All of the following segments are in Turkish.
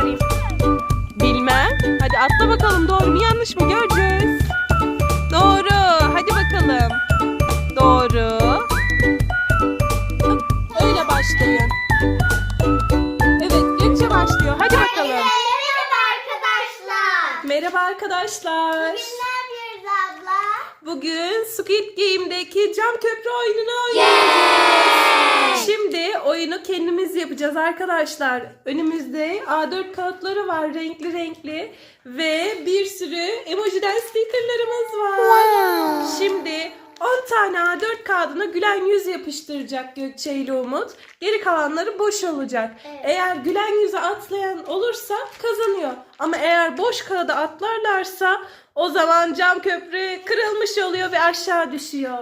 çağırayım. Bilmem. Hadi atla bakalım doğru mu yanlış mı göreceğiz. Doğru. Hadi bakalım. Doğru. Öyle başlayın. Evet Gökçe başlıyor. Hadi bakalım. Merhaba arkadaşlar. Merhaba arkadaşlar. Bugün ne yapıyoruz abla? Bugün Squid Game'deki cam köprü oyununu oynayacağız. Şimdi oyunu kendimiz yapacağız arkadaşlar. Önümüzde A4 kağıtları var renkli renkli ve bir sürü emojiden stickerlarımız var. Şimdi 10 tane A4 kağıdına gülen yüz yapıştıracak Gökçe ile Umut. Geri kalanları boş olacak. Evet. Eğer gülen yüze atlayan olursa kazanıyor. Ama eğer boş kağıda atlarlarsa o zaman cam köprü kırılmış oluyor ve aşağı düşüyor.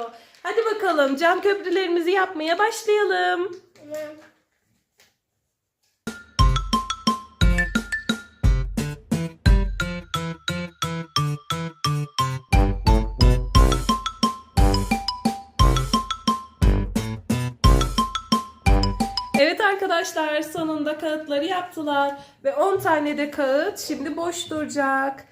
Hadi bakalım cam köprülerimizi yapmaya başlayalım. Evet arkadaşlar sonunda kağıtları yaptılar ve 10 tane de kağıt şimdi boş duracak.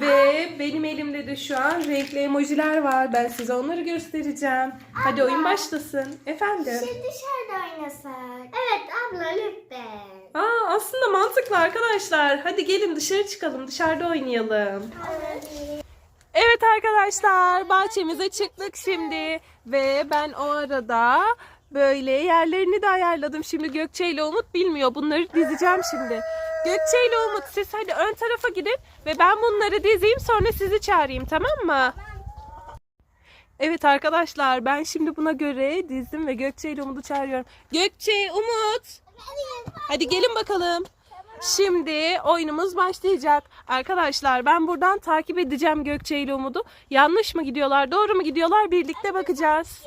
Ve benim elimde de şu an renkli emojiler var. Ben size onları göstereceğim. Hadi oyun başlasın. Efendim. Şimdi dışarıda oynasak. Evet abla lütfen. Aa aslında mantıklı arkadaşlar. Hadi gelin dışarı çıkalım. Dışarıda oynayalım. Evet arkadaşlar bahçemize çıktık şimdi ve ben o arada böyle yerlerini de ayarladım. Şimdi Gökçe ile Umut bilmiyor. Bunları dizeceğim şimdi. Gökçe ile Umut siz hadi ön tarafa gidin ve ben bunları dizeyim sonra sizi çağırayım tamam mı? Evet arkadaşlar ben şimdi buna göre dizdim ve Gökçe ile Umut'u çağırıyorum. Gökçe, Umut. Hadi gelin bakalım. Şimdi oyunumuz başlayacak. Arkadaşlar ben buradan takip edeceğim Gökçe ile Umut'u. Yanlış mı gidiyorlar, doğru mu gidiyorlar birlikte bakacağız.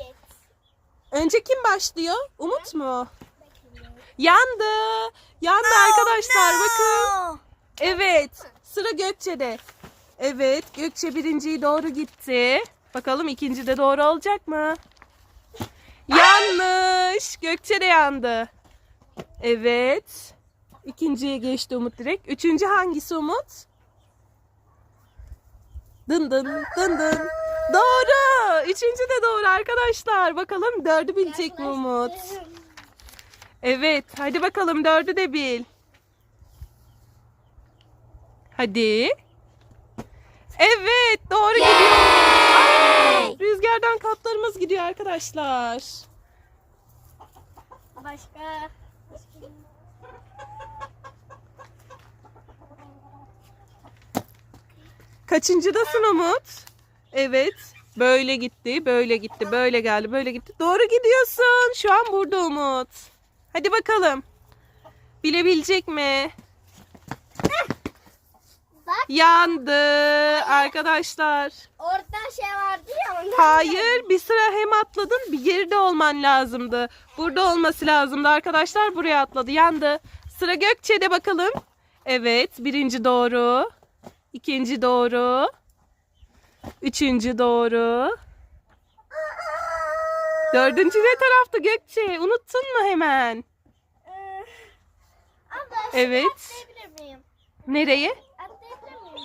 Önce kim başlıyor? Umut mu? Yandı. Yandı arkadaşlar bakın. Evet sıra Gökçe'de. Evet Gökçe birinciyi doğru gitti. Bakalım ikinci de doğru olacak mı? Yanlış. Gökçe de yandı. Evet. İkinciye geçti Umut direkt. Üçüncü hangisi Umut? Dın dın dın dın. Doğru. Üçüncü de doğru arkadaşlar. Bakalım dördü bilecek mi Umut? Evet. Hadi bakalım dördü de bil. Hadi. Evet. Doğru gidiyor. Rüzgardan katlarımız gidiyor arkadaşlar. Başka. Kaçıncıdasın Umut? Evet. Böyle gitti, böyle gitti, böyle geldi, böyle gitti. Doğru gidiyorsun. Şu an burada Umut. Hadi bakalım. Bilebilecek mi? Bak Yandı arkadaşlar. orada şey vardı ya ondan. Hayır, bir sıra hem atladın, bir geride olman lazımdı. Burada olması lazımdı arkadaşlar. Buraya atladı, yandı. Sıra Gökçe'de bakalım. Evet, birinci doğru. İkinci doğru. Üçüncü doğru. Dördüncü ne tarafta Gökçe? Unuttun mu hemen? Ee, Abla Evet. miyim? Nereye? Miyim?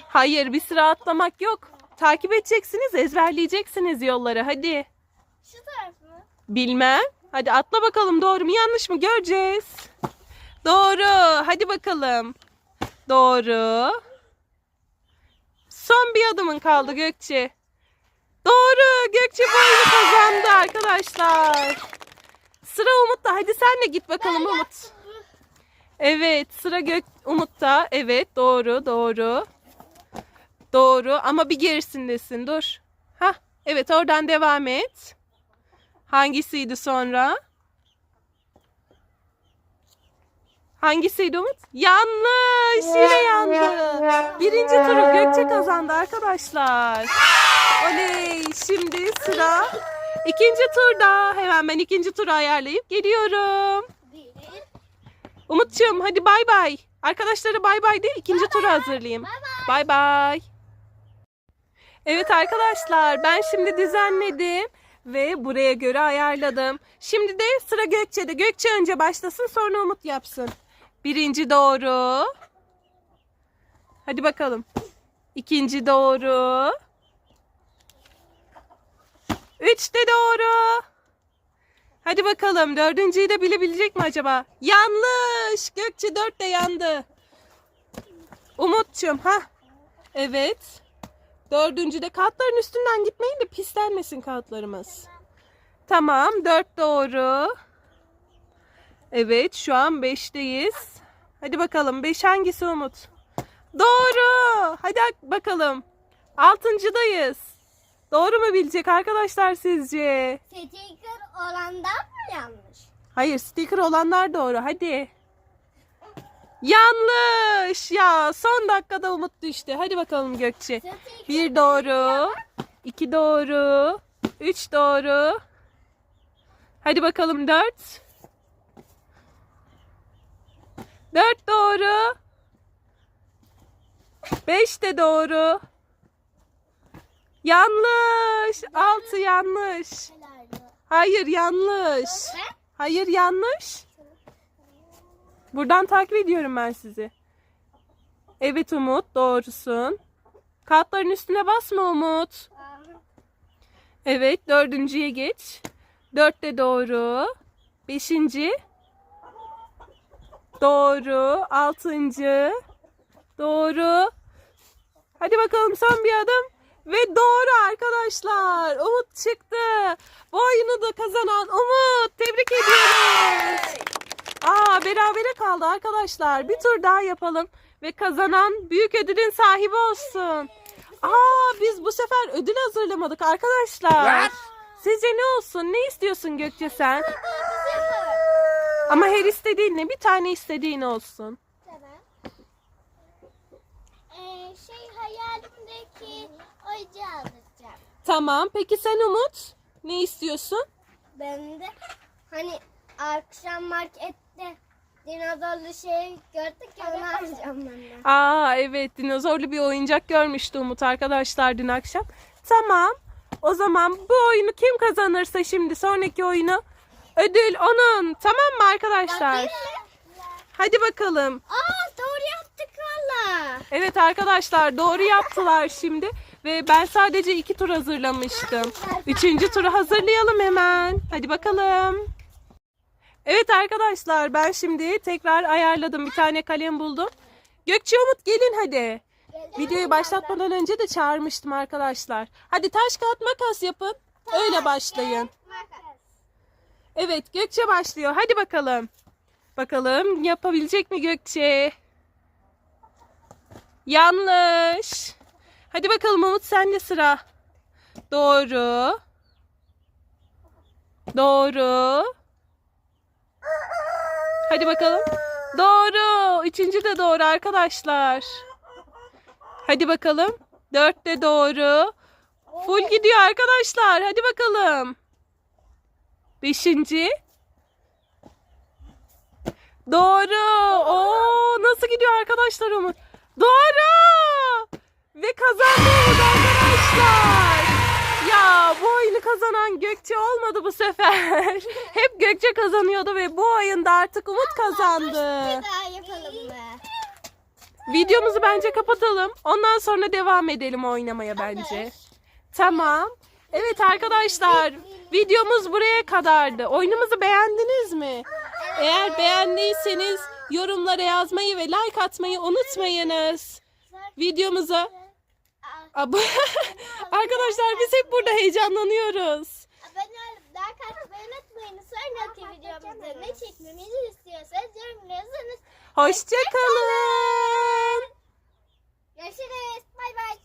Hayır, bir sıra atlamak yok. Takip edeceksiniz, ezberleyeceksiniz yolları. Hadi. Şu taraf mı? Bilmem. Hadi atla bakalım doğru mu yanlış mı göreceğiz. Doğru. Hadi bakalım. Doğru. Son bir adımın kaldı Gökçe. Doğru. Gökçe bu oyunu kazandı arkadaşlar. Sıra Umut'ta. Hadi sen de git bakalım Umut. Evet sıra Gök Umut'ta. Evet doğru doğru. Doğru ama bir gerisindesin dur. Hah evet oradan devam et. Hangisiydi sonra? Hangisiydi Umut? Yanlış. Yine yandı. Birinci turu Gökçe kazandı arkadaşlar. Oley. Şimdi sıra ikinci turda. Hemen ben ikinci turu ayarlayıp geliyorum. Umut'cum hadi bay bay. Arkadaşlara bay bay de ikinci turu hazırlayayım. Bay bay. Evet arkadaşlar ben şimdi düzenledim ve buraya göre ayarladım. Şimdi de sıra Gökçe'de. Gökçe önce başlasın sonra Umut yapsın. Birinci doğru. Hadi bakalım. İkinci doğru. Üç de doğru. Hadi bakalım dördüncüyü de bilebilecek mi acaba? Yanlış. Gökçe dört de yandı. Umut'cum ha. Evet. Dördüncü de kağıtların üstünden gitmeyin de pislenmesin kağıtlarımız. Tamam dört doğru. Evet şu an beşteyiz. Hadi bakalım beş hangisi Umut? Doğru. Hadi bakalım. Altıncıdayız. Doğru mu bilecek arkadaşlar sizce? Sticker olandan mı yanlış? Hayır sticker olanlar doğru. Hadi. Yanlış. Ya son dakikada Umut düştü. Hadi bakalım Gökçe. Bir doğru. iki doğru. Üç doğru. Hadi bakalım dört. Dört doğru. Beş de doğru. Yanlış. Altı yanlış. Hayır yanlış. Hayır yanlış. Buradan takip ediyorum ben sizi. Evet Umut doğrusun. Kağıtların üstüne basma Umut. Evet dördüncüye geç. Dörtte doğru. Beşinci. Doğru. Altıncı. Doğru. Hadi bakalım son bir adım. Ve doğru arkadaşlar. Umut çıktı. Bu oyunu da kazanan Umut. Tebrik ediyoruz. Aa berabere kaldı arkadaşlar. Bir tur daha yapalım. Ve kazanan büyük ödülün sahibi olsun. Aa biz bu sefer ödül hazırlamadık arkadaşlar. Sizce ne olsun? Ne istiyorsun Gökçe sen? Ama her istediğin ne? Bir tane istediğin olsun. Ee, şey hayalimdeki oyuncağı alacağım. Tamam. Peki sen Umut? Ne istiyorsun? Ben de hani akşam markette dinozorlu şey gördük ya onu alacağım ben de. Aa evet dinozorlu bir oyuncak görmüştü Umut arkadaşlar dün akşam. Tamam. O zaman bu oyunu kim kazanırsa şimdi sonraki oyunu ödül onun. Tamam mı arkadaşlar? Hadi bakalım. Aa doğru yaptık valla. Evet arkadaşlar doğru yaptılar şimdi. Ve ben sadece iki tur hazırlamıştım. Üçüncü turu hazırlayalım hemen. Hadi bakalım. Evet arkadaşlar ben şimdi tekrar ayarladım. Bir tane kalem buldum. Gökçe Umut gelin hadi. Videoyu başlatmadan önce de çağırmıştım arkadaşlar. Hadi taş kağıt makas yapın. Öyle başlayın. Evet Gökçe başlıyor. Hadi bakalım. Bakalım yapabilecek mi Gökçe? Yanlış. Hadi bakalım Umut sende sıra. Doğru. Doğru. Hadi bakalım. Doğru. Üçüncü de doğru arkadaşlar. Hadi bakalım. Dört de doğru. Full gidiyor arkadaşlar. Hadi bakalım. Beşinci. Doğru. Oo, nasıl gidiyor arkadaşlar Umut? Doğru. Ve kazandı Umut arkadaşlar. Ya bu oyunu kazanan Gökçe olmadı bu sefer. Hep Gökçe kazanıyordu ve bu oyunda artık Umut kazandı. Videomuzu bence kapatalım. Ondan sonra devam edelim oynamaya bence. Tamam. Evet arkadaşlar videomuz buraya kadardı. Oyunumuzu beğendiniz mi? Eğer beğendiyseniz yorumlara yazmayı ve like atmayı unutmayınız. Videomuza Arkadaşlar biz hep burada heyecanlanıyoruz. Abone olup like atmayı unutmayın. Sonraki videomuzda ne çekmemizi istiyorsanız Hoşçakalın. Görüşürüz. Bay bay.